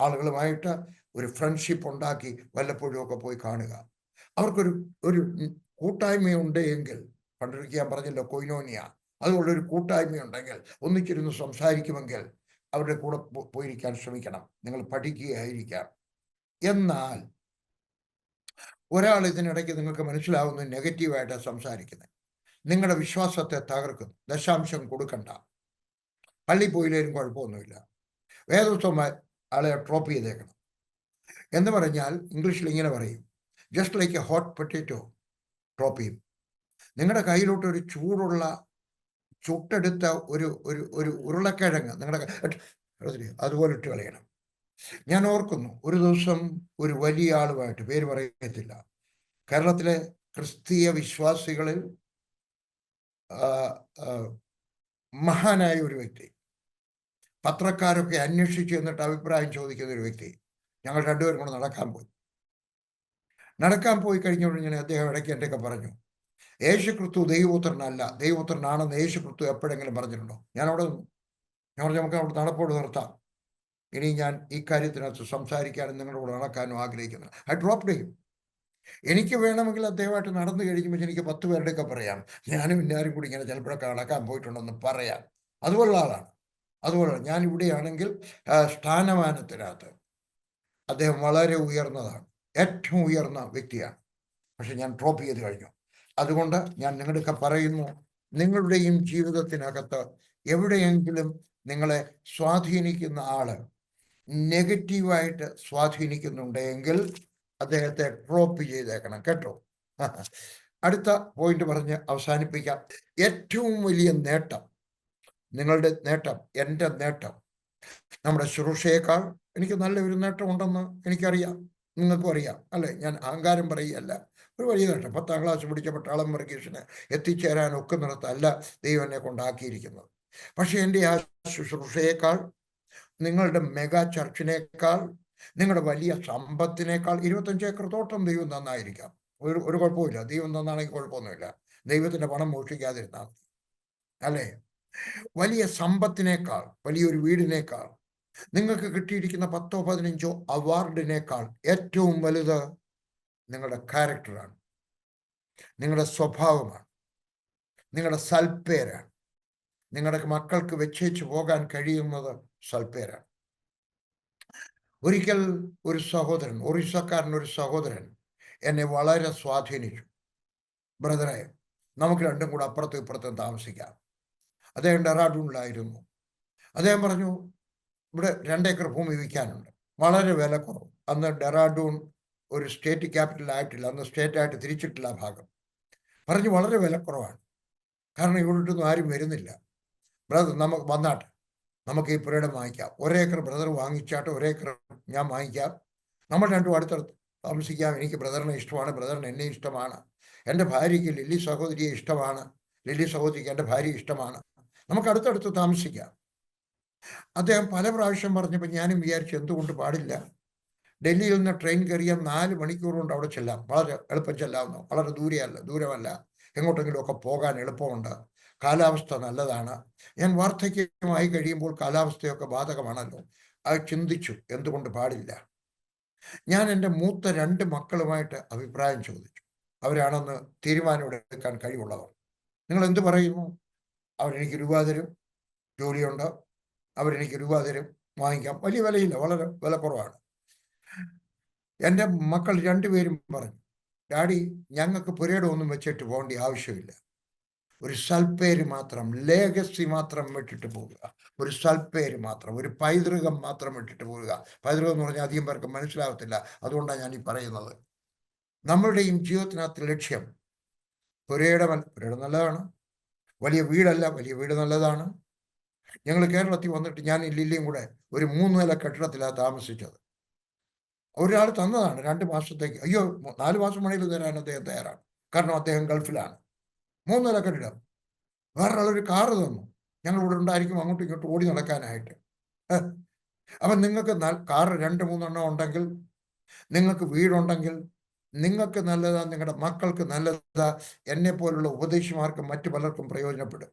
ആളുകളുമായിട്ട് ഒരു ഫ്രണ്ട്ഷിപ്പ് ഉണ്ടാക്കി വല്ലപ്പോഴും ഒക്കെ പോയി കാണുക. അവർക്കൊരു ഒരു കൂട്ടായ്മയുണ്ട് എങ്കിൽ പണ്ടൊരിക്കൽ ഞാൻ പറഞ്ഞല്ലോ കൊയിനോനിയ. അതുകൊണ്ട് ഒരു കൂട്ടായ്മയുണ്ടെങ്കിൽ ഒന്നിച്ചിരുന്ന് സംസാരിക്കുമെങ്കിൽ അവരുടെ കൂടെ പോയിരിക്കാൻ ശ്രമിക്കണം. നിങ്ങൾ പഠിക്കുകയായിരിക്കാം. എന്നാൽ ഒരാൾ ഇതിനിടയ്ക്ക് നിങ്ങൾക്ക് മനസ്സിലാവുന്ന നെഗറ്റീവായിട്ട് സംസാരിക്കുന്നത് നിങ്ങളുടെ വിശ്വാസത്തെ തകർക്കുന്നു. ദശാംശം കൊടുക്കണ്ട. പള്ളി പോയില്ലേലും കുഴപ്പമൊന്നുമില്ല. വേദോത്സവം ആളെ ഡ്രോപ്പ് ചെയ്തേക്കണം. എന്ന് പറഞ്ഞാൽ ഇംഗ്ലീഷിൽ ഇങ്ങനെ പറയും. Just like a hot potato drop ചെയ്യും നിങ്ങളുടെ കയ്യിലോട്ട് ഒരു ചൂടുള്ള ചുട്ടെടുത്ത ഒരു ഒരു ഒരു ഉരുളക്കിഴങ്ങ് നിങ്ങളുടെ അതുപോലെ ഇട്ട് കളയണം. ഞാൻ ഓർക്കുന്നു ഒരു ദിവസം ഒരു വലിയ ആളുമായിട്ട് പേര് പറയത്തില്ല. കേരളത്തിലെ ക്രിസ്തീയ വിശ്വാസികളിൽ മഹാനായ ഒരു വ്യക്തി പത്രക്കാരൊക്കെ അന്വേഷിച്ച് എന്നിട്ട് അഭിപ്രായം ചോദിക്കുന്ന ഒരു വ്യക്തി ഞങ്ങൾ രണ്ടുപേരും കൂടെ നടക്കാൻ പോയി. നടക്കാൻ പോയി കഴിഞ്ഞുകൊണ്ട് അദ്ദേഹം ഇടയ്ക്ക് എന്റെയൊക്കെ പറഞ്ഞു യേശു ക്രിസ്തു ദൈവപുത്രനല്ല. ദൈവപുത്രനാണെന്ന് യേശു ക്രിസ്തു എപ്പോഴെങ്കിലും പറഞ്ഞിട്ടുണ്ടോ? ഞാൻ അവിടെ ഞാൻ പറഞ്ഞു നമുക്ക് അവിടെ നടപ്പോട് നിർത്താം. ഇനി ഞാൻ ഈ കാര്യത്തിനകത്ത് സംസാരിക്കാനും നിങ്ങളോട് നടക്കാനും ആഗ്രഹിക്കുന്നു ഐ ഡ്രോപ്പ് ചെയ്യും എനിക്ക് വേണമെങ്കിൽ അദ്ദേഹമായിട്ട് നടന്നു കഴിക്കുമ്പോൾ എനിക്ക് പത്ത് പേരുടെയൊക്കെ പറയാം. ഞാനും എല്ലാവരും കൂടി ഇങ്ങനെ ചിലപ്പോഴൊക്കെ നടക്കാൻ പോയിട്ടുണ്ടെന്ന് പറയാം. അതുപോലുള്ള ആളാണ്. അതുപോലെ ഞാൻ ഇവിടെയാണെങ്കിൽ സ്ഥാനമാനത്തിനകത്ത് അദ്ദേഹം വളരെ ഉയർന്നതാണ്. ഏറ്റവും ഉയർന്ന വ്യക്തിയാണ്. പക്ഷെ ഞാൻ ഡ്രോപ്പ് ചെയ്ത് കഴിഞ്ഞു. അതുകൊണ്ട് ഞാൻ നിങ്ങളൊക്കെ പറയുന്നു നിങ്ങളുടെയും ജീവിതത്തിനകത്ത് എവിടെയെങ്കിലും നിങ്ങളെ സ്വാധീനിക്കുന്ന ആൾ നെഗറ്റീവായിട്ട് സ്വാധീനിക്കുന്നുണ്ടെങ്കിൽ അദ്ദേഹത്തെ ഡ്രോപ്പ് ചെയ്തേക്കണം കേട്ടോ? അടുത്ത പോയിന്റ് പറഞ്ഞ് അവസാനിപ്പിക്കാം. ഏറ്റവും വലിയ നേട്ടം നിങ്ങളുടെ നേട്ടം എന്റെ നേട്ടം നമ്മുടെ ശുശ്രൂഷയേക്കാൾ എനിക്ക് നല്ലൊരു നേട്ടം ഉണ്ടെന്ന് എനിക്കറിയാം നിങ്ങൾക്കും അറിയാം അല്ലെ? ഞാൻ അഹങ്കാരം പറയുകയല്ല. ഒരു വലിയ നേട്ടം പത്താം ക്ലാസ് പിടിച്ച പട്ടാളം വർഗീസിന് എത്തിച്ചേരാൻ ഒക്കെ ദൈവം ദൈവനെ കൊണ്ടാക്കിയിരിക്കുന്നത്. പക്ഷെ എന്റെ ആ ശുശ്രൂഷയേക്കാൾ നിങ്ങളുടെ മെഗാ ചർച്ചിനേക്കാൾ നിങ്ങളുടെ വലിയ സമ്പത്തിനേക്കാൾ ഇരുപത്തഞ്ച് ഏക്കർ തോട്ടം ദൈവം നന്നായിരിക്കാം ഒരു ഒരു കുഴപ്പമില്ല ദൈവം നന്നാണെങ്കിൽ കുഴപ്പമൊന്നുമില്ല. ദൈവത്തിന്റെ പണം മോഷിക്കാതിരുന്നാൽ മതി. അല്ലേ? വലിയ സമ്പത്തിനേക്കാൾ വലിയൊരു വീടിനേക്കാൾ നിങ്ങൾക്ക് കിട്ടിയിരിക്കുന്ന പത്തോ പതിനഞ്ചോ അവാർഡിനേക്കാൾ ഏറ്റവും വലുത് നിങ്ങളുടെ ക്യാരക്ടറാണ് നിങ്ങളുടെ സ്വഭാവമാണ്. നിങ്ങളുടെ സൽപ്പേരാണ്. നിങ്ങളുടെ മക്കൾക്ക് വെച്ചേച്ച് പോകാൻ കഴിയുന്നത് സൽപ്പേരാണ്. ഒരിക്കൽ ഒരു സഹോദരൻ ഒറീസക്കാരൻ ഒരു സഹോദരൻ എന്നെ വളരെ സ്വാധീനിച്ചു. ബ്രദറെ നമുക്ക് രണ്ടും കൂടെ അപ്പുറത്തും ഇപ്പുറത്തും താമസിക്കാം. അദ്ദേഹം ഡെറാഡൂണിലായിരുന്നു. അദ്ദേഹം പറഞ്ഞു ഇവിടെ രണ്ടേക്കർ ഭൂമി വിൽക്കാനുണ്ട്. വളരെ വില കുറവ് അന്ന് ഡെറാഡൂൺ ഒരു സ്റ്റേറ്റ് ക്യാപിറ്റൽ ആയിട്ടില്ല അന്ന് സ്റ്റേറ്റ് ആയിട്ട് തിരിച്ചിട്ടില്ല ആ ഭാഗം. പറഞ്ഞ് വളരെ വിലക്കുറവാണ് കാരണം ഇവിടോട്ടൊന്നും ആരും വരുന്നില്ല. ബ്രദർ നമുക്ക് വന്നാട്ടെ. നമുക്ക് ഈ പുരയിടം വാങ്ങിക്കാം. ഒരേക്കർ ബ്രദർ വാങ്ങിച്ചാട്ട് ഒരേക്കർ ഞാൻ വാങ്ങിക്കാം. നമ്മൾ രണ്ടും അടുത്തടുത്ത് താമസിക്കാം. എനിക്ക് ബ്രദറിനെ ഇഷ്ടമാണ്. ബ്രദറിന് എന്നെ ഇഷ്ടമാണ്. എന്റെ ഭാര്യയ്ക്ക് ലില്ലി സഹോദരിയെ ഇഷ്ടമാണ്. ലില്ലി സഹോദരിക്ക് എന്റെ ഭാര്യ ഇഷ്ടമാണ്. നമുക്ക് അടുത്തടുത്ത് താമസിക്കാം. അദ്ദേഹം പല പ്രാവശ്യം പറഞ്ഞപ്പോൾ ഞാനും വിചാരിച്ചു എന്തുകൊണ്ട് പാടില്ല. ഡൽഹിയിൽ നിന്ന് ട്രെയിൻ കയറിയാൽ നാല് മണിക്കൂർ കൊണ്ട് അവിടെ ചെല്ലാം. വളരെ എളുപ്പം ചെല്ലാവുന്നു. വളരെ ദൂരെയല്ല ദൂരമല്ല. എങ്ങോട്ടെങ്കിലും ഒക്കെ പോകാൻ എളുപ്പമുണ്ട്. കാലാവസ്ഥ നല്ലതാണ്. ഞാൻ വാർദ്ധക്യമായി കഴിയുമ്പോൾ കാലാവസ്ഥയൊക്കെ ബാധകമാണല്ലോ. അത് ചിന്തിച്ചു. എന്തുകൊണ്ട് പാടില്ല? ഞാൻ എന്റെ മൂത്ത രണ്ട് മക്കളുമായിട്ട് അഭിപ്രായം ചോദിച്ചു. അവരാണെന്ന് തീരുമാനമെടുക്കാൻ കഴിവുള്ളവർ. നിങ്ങൾ എന്ത് പറയുന്നു? അവരെനിക്ക് രൂപ തരും. ജോലിയുണ്ട്. അവരെനിക്ക് രൂപ തരും. വാങ്ങിക്കാം. വലിയ വിലയില്ല. വളരെ വില കുറവാണ് എന്റെ മക്കൾ രണ്ടുപേരും പറഞ്ഞു ഡാഡി ഞങ്ങൾക്ക് പുരയിടമൊന്നും വെച്ചിട്ട് പോകേണ്ട ആവശ്യമില്ല. ഒരു സൽപ്പേര് മാത്രം ലേഗസി മാത്രം വിട്ടിട്ട് പോവുക. ഒരു സൽപ്പേര് മാത്രം ഒരു പൈതൃകം മാത്രം വിട്ടിട്ട് പോവുക. പൈതൃകം എന്ന് പറഞ്ഞാൽ അധികം പേർക്ക് മനസ്സിലാവത്തില്ല. അതുകൊണ്ടാണ് ഞാൻ ഈ പറയുന്നത്. നമ്മളുടെയും ജീവിതത്തിനകത്ത് ലക്ഷ്യം പുരയിടമല്ല പുരയിടം നല്ലതാണ്. വലിയ വീടല്ല വലിയ വീട് നല്ലതാണ്. ഞങ്ങൾ കേരളത്തിൽ വന്നിട്ട് ഞാൻ ലില്ലിയും കൂടെ ഒരു മൂന്ന് നില കെട്ടിടത്തിലാണ് താമസിച്ചത്. ഒരാൾ തന്നതാണ് രണ്ട് മാസത്തേക്ക്. അയ്യോ നാല് മാസം മണിയിൽ തരാൻ അദ്ദേഹം തയ്യാറാണ്. കാരണം അദ്ദേഹം ഗൾഫിലാണ്. മൂന്നര നില കെട്ടിടം വേറൊരാളൊരു കാറ് തന്നു. ഞങ്ങൾ ഇവിടെ ഉണ്ടായിരിക്കും അങ്ങോട്ടും ഇങ്ങോട്ടും ഓടി നടക്കാനായിട്ട്. അപ്പം നിങ്ങൾക്ക് കാറ് രണ്ട് മൂന്നെണ്ണം ഉണ്ടെങ്കിൽ നിങ്ങൾക്ക് വീടുണ്ടെങ്കിൽ നിങ്ങൾക്ക് നല്ലതാ നിങ്ങളുടെ മക്കൾക്ക് നല്ലതാ എന്നെ പോലുള്ള ഉപദേശിമാർക്കും മറ്റു പലർക്കും പ്രയോജനപ്പെടും.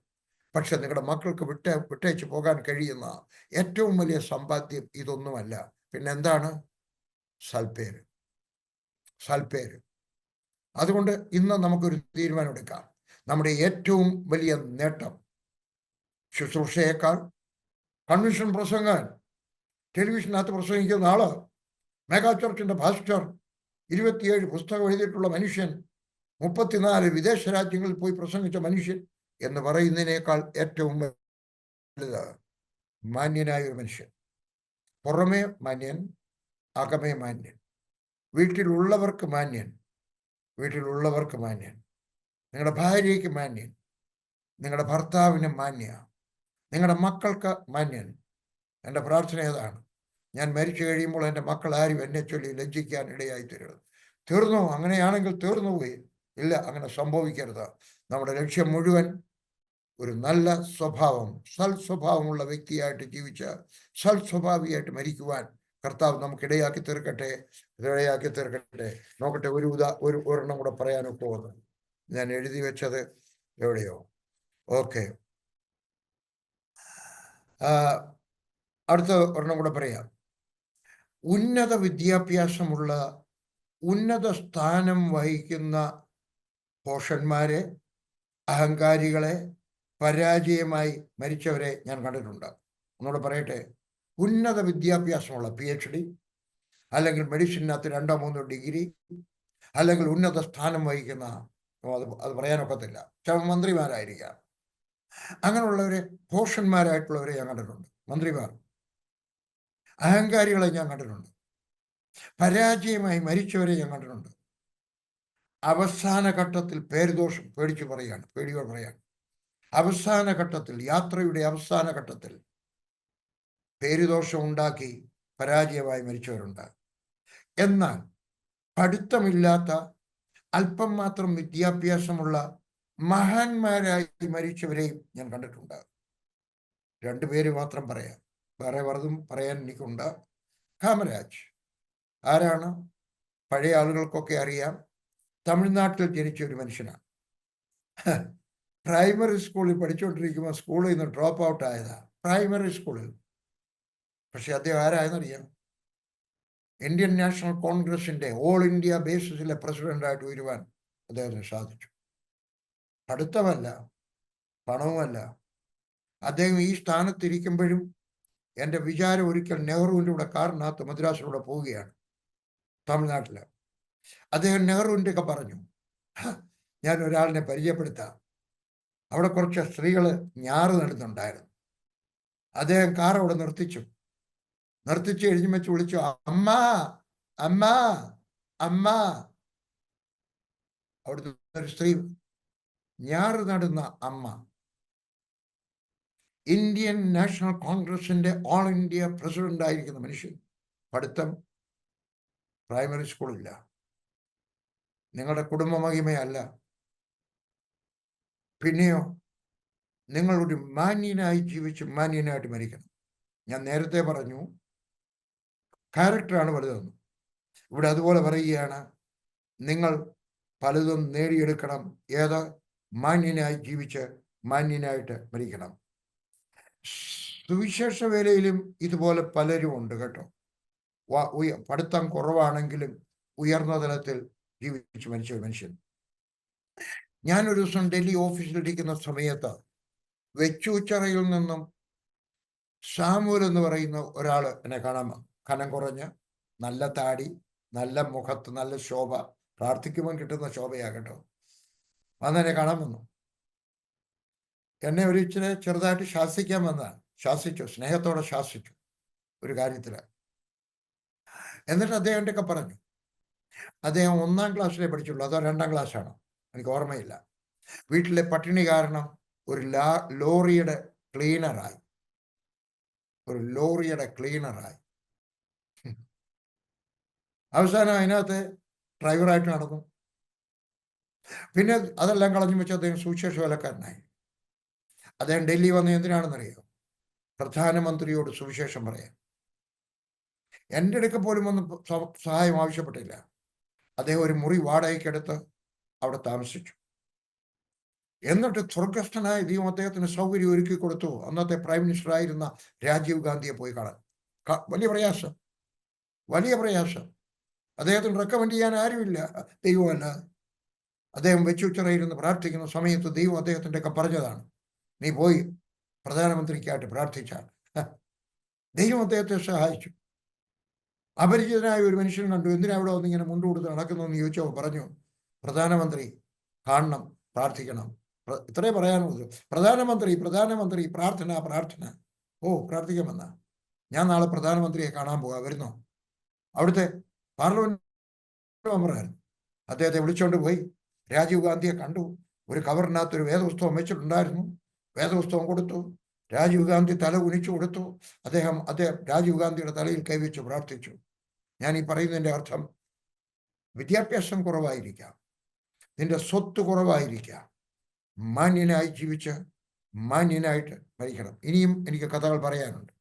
പക്ഷെ നിങ്ങളുടെ മക്കൾക്ക് വിട്ട വിട്ടേച്ച് പോകാൻ കഴിയുന്ന ഏറ്റവും വലിയ സമ്പാദ്യം ഇതൊന്നുമല്ല. പിന്നെ എന്താണ്? സൽപ്പേര് സൽപ്പേര് അതുകൊണ്ട് ഇന്ന് നമുക്കൊരു തീരുമാനമെടുക്കാം. നമ്മുടെ ഏറ്റവും വലിയ നേട്ടം ശുശ്രൂഷയേക്കാൾ കൺവെൻഷൻ പ്രസംഗൻ. ടെലിവിഷനകത്ത് പ്രസംഗിക്കുന്ന ആൾ മെഗാ ചർച്ചിന്റെ ഭാസ്റ്റർ ഇരുപത്തിയേഴ് പുസ്തകം എഴുതിയിട്ടുള്ള മനുഷ്യൻ മുപ്പത്തിനാല് വിദേശ രാജ്യങ്ങളിൽ പോയി പ്രസംഗിച്ച മനുഷ്യൻ എന്ന് പറയുന്നതിനേക്കാൾ ഏറ്റവും വലുത് മാന്യനായ ഒരു മനുഷ്യൻ. പുറമേ മാന്യൻ അകമേ മാന്യൻ. വീട്ടിലുള്ളവർക്ക് മാന്യൻ. വീട്ടിലുള്ളവർക്ക് മാന്യൻ. നിങ്ങളുടെ ഭാര്യയ്ക്ക് മാന്യൻ. നിങ്ങളുടെ ഭർത്താവിന് മാന്യ. നിങ്ങളുടെ മക്കൾക്ക് മാന്യൻ. എന്റെ പ്രാർത്ഥന ഏതാണ്? ഞാൻ മരിച്ചു കഴിയുമ്പോൾ എന്റെ മക്കൾ ആരും എന്നെ ചൊല്ലി ലജ്ജിക്കാൻ ഇടയായി തരരുത് തീർന്നു? അങ്ങനെയാണെങ്കിൽ തീർന്നു പോയി. ഇല്ല അങ്ങനെ സംഭവിക്കരുത്. നമ്മുടെ ലക്ഷ്യം മുഴുവൻ ഒരു നല്ല സ്വഭാവം സൽ സ്വഭാവമുള്ള വ്യക്തിയായിട്ട് ജീവിച്ച സൽ സ്വഭാവിയായിട്ട് മരിക്കുവാൻ കർത്താവ് നമുക്ക് ഇടയാക്കി തീർക്കട്ടെ ഇടയാക്കി തീർക്കട്ടെ. നോക്കട്ടെ ഒരു ഉദാ ഒരു ഒരെണ്ണം കൂടെ പറയാനൊക്കെ പോകുന്നു ഞാൻ എഴുതി വെച്ചത് എവിടെയോ? ഓക്കെ. അടുത്ത ഒരെണ്ണം കൂടെ പറയാം. ഉന്നത വിദ്യാഭ്യാസമുള്ള ഉന്നത സ്ഥാനം വഹിക്കുന്ന പോഷന്മാരെ അഹങ്കാരികളെ പരാജയമായി മരിച്ചവരെ ഞാൻ കണ്ടിട്ടുണ്ട്. ഒന്നുകൂടെ പറയട്ടെ? ഉന്നത വിദ്യാഭ്യാസമുള്ള പി എച്ച് ഡി അല്ലെങ്കിൽ മെഡിസിനകത്ത് രണ്ടോ മൂന്നോ ഡിഗ്രി അല്ലെങ്കിൽ ഉന്നത സ്ഥാനം വഹിക്കുന്ന അത് അത് പറയാനൊക്കത്തില്ല. ചില മന്ത്രിമാരായിരിക്കാം. അങ്ങനെയുള്ളവരെ പോഷന്മാരായിട്ടുള്ളവരെ ഞാൻ കണ്ടിട്ടുണ്ട്. മന്ത്രിമാർ. അഹങ്കാരികളെ ഞാൻ കണ്ടിട്ടുണ്ട്. പരാജയമായി മരിച്ചവരെ ഞാൻ കണ്ടിട്ടുണ്ട്. അവസാന ഘട്ടത്തിൽ പേരുദോഷം പേടിച്ചു പറയാണ് പേടിയോട് പറയാണ്. അവസാന ഘട്ടത്തിൽ യാത്രയുടെ അവസാന ഘട്ടത്തിൽ പേരുദോഷം ഉണ്ടാക്കി പരാജയമായി മരിച്ചവരുണ്ട് എന്നാൽ പഠിത്തമില്ലാത്ത അല്പം മാത്രം വിദ്യാഭ്യാസമുള്ള മഹാന്മാരായി മരിച്ചവരെയും ഞാൻ കണ്ടിട്ടുണ്ട്. രണ്ടുപേര് മാത്രം പറയാം. വേറെ വെറുതും പറയാൻ എനിക്കുണ്ട്. കാമരാജ്. ആരാണ്? പഴയ ആളുകൾക്കൊക്കെ അറിയാം. തമിഴ്നാട്ടിൽ ജനിച്ച ഒരു മനുഷ്യനാണ്. പ്രൈമറി സ്കൂളിൽ പഠിച്ചുകൊണ്ടിരിക്കുമ്പോൾ സ്കൂളിൽ നിന്ന് ഡ്രോപ്പ് ഔട്ട് ആയതാണ് പ്രൈമറി സ്കൂളിൽ. പക്ഷെ അദ്ദേഹം ആരായെന്നറിയാം? ഇന്ത്യൻ നാഷണൽ കോൺഗ്രസിന്റെ ഓൾ ഇന്ത്യ ബേസിസിലെ പ്രസിഡന്റായിട്ട് വരുവാൻ അദ്ദേഹത്തിന് സാധിച്ചു. പഠിത്തമല്ല പണവുമല്ല. അദ്ദേഹം ഈ സ്ഥാനത്തിരിക്കുമ്പോഴും എന്റെ വിചാരം ഒരിക്കൽ നെഹ്റുവിന്റെ കൂടെ കാറിനകത്ത് മദ്രാസിലൂടെ പോവുകയാണ് തമിഴ്നാട്ടിൽ അദ്ദേഹം നെഹ്റുവിന്റെ ഒക്കെ പറഞ്ഞു ഞാൻ ഒരാളിനെ പരിചയപ്പെടുത്താം. അവിടെ കുറച്ച് സ്ത്രീകൾ ഞാറ് നടുന്നുണ്ടായിരുന്നു. അദ്ദേഹം കാർ അവിടെ നിർത്തിച്ചു. നിർത്തിച്ച് എഴുതി വെച്ച് വിളിച്ചു അമ്മ അമ്മ അമ്മ. അവിടുത്തെ ഒരു സ്ത്രീ ഞാറ് നടുന്ന അമ്മ. ഇന്ത്യൻ നാഷണൽ കോൺഗ്രസിന്റെ ഓൾ ഇന്ത്യ പ്രസിഡന്റ് ആയിരിക്കുന്ന മനുഷ്യൻ. പഠിത്തം പ്രൈമറി സ്കൂളില്ല. നിങ്ങളുടെ കുടുംബ മഹിമയല്ല. പിന്നെയോ നിങ്ങളൊരു മാന്യനായി ജീവിച്ച് മാന്യനായിട്ട് മരിക്കണം. ഞാൻ നേരത്തെ പറഞ്ഞു ക്യാരക്ടറാണ് വലുതെന്ന്. ഇവിടെ അതുപോലെ പറയുകയാണ് നിങ്ങൾ പലതും നേടിയെടുക്കണം. ഏത്? മാന്യനായി ജീവിച്ച് മാന്യനായിട്ട് മരിക്കണം. സുവിശേഷ വേലയിലും ഇതുപോലെ പലരും ഉണ്ട് കേട്ടോ. പഠിത്തം കുറവാണെങ്കിലും ഉയർന്ന തലത്തിൽ ജീവിച്ച് മരിച്ച മനുഷ്യൻ. ഞാൻ ഒരു ദിവസം ഡൽഹി ഓഫീസിലിരിക്കുന്ന സമയത്ത് വെച്ചൂച്ചറയിൽ നിന്നും സാമൂൽ എന്ന് പറയുന്ന ഒരാൾ എന്നെ കാണാൻ വന്നു. കനം കുറഞ്ഞ് നല്ല താടി നല്ല മുഖത്ത് നല്ല ശോഭ പ്രാർത്ഥിക്കുമ്പോൾ കിട്ടുന്ന ശോഭയാ കേട്ടോ. വന്നെന്നെ കാണാൻ വന്നു. എന്നെ ഒരു ഇച്ചിരി ചെറുതായിട്ട് ശാസിക്കാൻ വന്നതാണ്. ശാസിച്ചു സ്നേഹത്തോടെ ശാസിച്ചു ഒരു കാര്യത്തിൽ. എന്നിട്ട് അദ്ദേഹം ഒക്കെ പറഞ്ഞു അദ്ദേഹം ഒന്നാം ക്ലാസ്സിലേ പഠിച്ചുള്ളൂ അതോ രണ്ടാം ക്ലാസ്സാണോ? എനിക്ക് ഓർമ്മയില്ല. വീട്ടിലെ പട്ടിണി കാരണം ഒരു ലാ ലോറിയുടെ ക്ലീനറായി. ഒരു ലോറിയുടെ ക്ലീനറായി. അവസാനം അതിനകത്ത് ഡ്രൈവറായിട്ട് നടന്നു പിന്നെ അതെല്ലാം കളഞ്ഞു വെച്ച് അദ്ദേഹം സുവിശേഷ വേലക്കാരനായി. അദ്ദേഹം ഡൽഹി വന്ന എന്തിനാണെന്നറിയോ? പ്രധാനമന്ത്രിയോട് സുവിശേഷം പറയാൻ. എന്റെ അടുക്ക പോലും ഒന്നും സഹായം ആവശ്യപ്പെട്ടില്ല. അദ്ദേഹം ഒരു മുറി വാടകയ്ക്കെടുത്ത് അവിടെ താമസിച്ചു. എന്നിട്ട് സ്വർഗസ്ഥനായ ദൈവം അദ്ദേഹത്തിന് സൗകര്യം ഒരുക്കി കൊടുത്തു. അന്നത്തെ പ്രൈം മിനിസ്റ്റർ ആയിരുന്ന രാജീവ് ഗാന്ധിയെ പോയി കാണാൻ. വലിയ പ്രയാസം. വലിയ പ്രയാസം. അദ്ദേഹത്തിന് റെക്കമെൻഡ് ചെയ്യാൻ ആരുമില്ല. ദൈവമല്ലാതെ അദ്ദേഹം വെച്ചുച്ചറയിരുന്ന് പ്രാർത്ഥിക്കുന്ന സമയത്ത് ദൈവം അദ്ദേഹത്തിന്റെ ഒക്കെ പറഞ്ഞതാണ്. നീ പോയി പ്രധാനമന്ത്രിക്കായിട്ട് പ്രാർത്ഥിച്ചാണ്. ദൈവം അദ്ദേഹത്തെ സഹായിച്ചു. അപരിചിതനായ ഒരു മനുഷ്യൻ കണ്ടു. എന്തിനാ ഇവിടെ വന്ന് ഇങ്ങനെ മുണ്ടു കൊടുത്ത് നടക്കുന്നു എന്ന് ചോദിച്ചോ പറഞ്ഞു പ്രധാനമന്ത്രി കാണണം പ്രാർത്ഥിക്കണം. ഇത്രേ പറയാനുള്ളൂ. പ്രധാനമന്ത്രി പ്രധാനമന്ത്രി പ്രാർത്ഥന പ്രാർത്ഥന. ഓ പ്രാർത്ഥിക്കാമെന്നാ. ഞാൻ നാളെ പ്രധാനമന്ത്രിയെ കാണാൻ പോകാം വരുന്നോ? അവിടുത്തെ പാർലമെന്റ് മെമ്പറായിരുന്നു അദ്ദേഹത്തെ വിളിച്ചുകൊണ്ട് പോയി. രാജീവ് ഗാന്ധിയെ കണ്ടു. ഒരു കവറിനകത്ത് ഒരു വേദപുസ്തകം വെച്ചിട്ടുണ്ടായിരുന്നു. വേദപുസ്തകം കൊടുത്തു. രാജീവ് ഗാന്ധി തല കുനിച്ചു കൊടുത്തു. അദ്ദേഹം അദ്ദേഹം രാജീവ് ഗാന്ധിയുടെ തലയിൽ കൈവച്ച് പ്രാർത്ഥിച്ചു. ഞാൻ ഈ പറയുന്നതിന്റെ അർത്ഥം വിദ്യാഭ്യാസം കുറവായിരിക്കാം. നിന്റെ സ്വത്ത് കുറവായിരിക്കാം. മാന്യനായി ജീവിച്ച് മാന്യനായിട്ട് മരിക്കണം ഇനിയും എനിക്ക് കഥകൾ പറയാനുണ്ട്.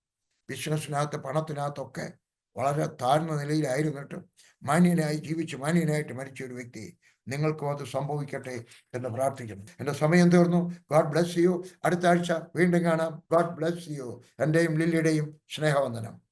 ബിസിനസ്സിനകത്ത് പണത്തിനകത്തൊക്കെ വളരെ താഴ്ന്ന നിലയിലായിരുന്നിട്ടും മാന്യനായി ജീവിച്ച് മാന്യനായിട്ട് മരിച്ച ഒരു വ്യക്തി നിങ്ങൾക്കും അത് സംഭവിക്കട്ടെ എന്ന് പ്രാർത്ഥിക്കുന്നു. എന്റെ സമയം തീർന്നു. ഗോഡ് ബ്ലെസ് യു അടുത്ത ആഴ്ച വീണ്ടും കാണാം. ഗോഡ് ബ്ലെസ് യു എന്റെയും ലില്ലിയുടെയും സ്നേഹവന്ദനം.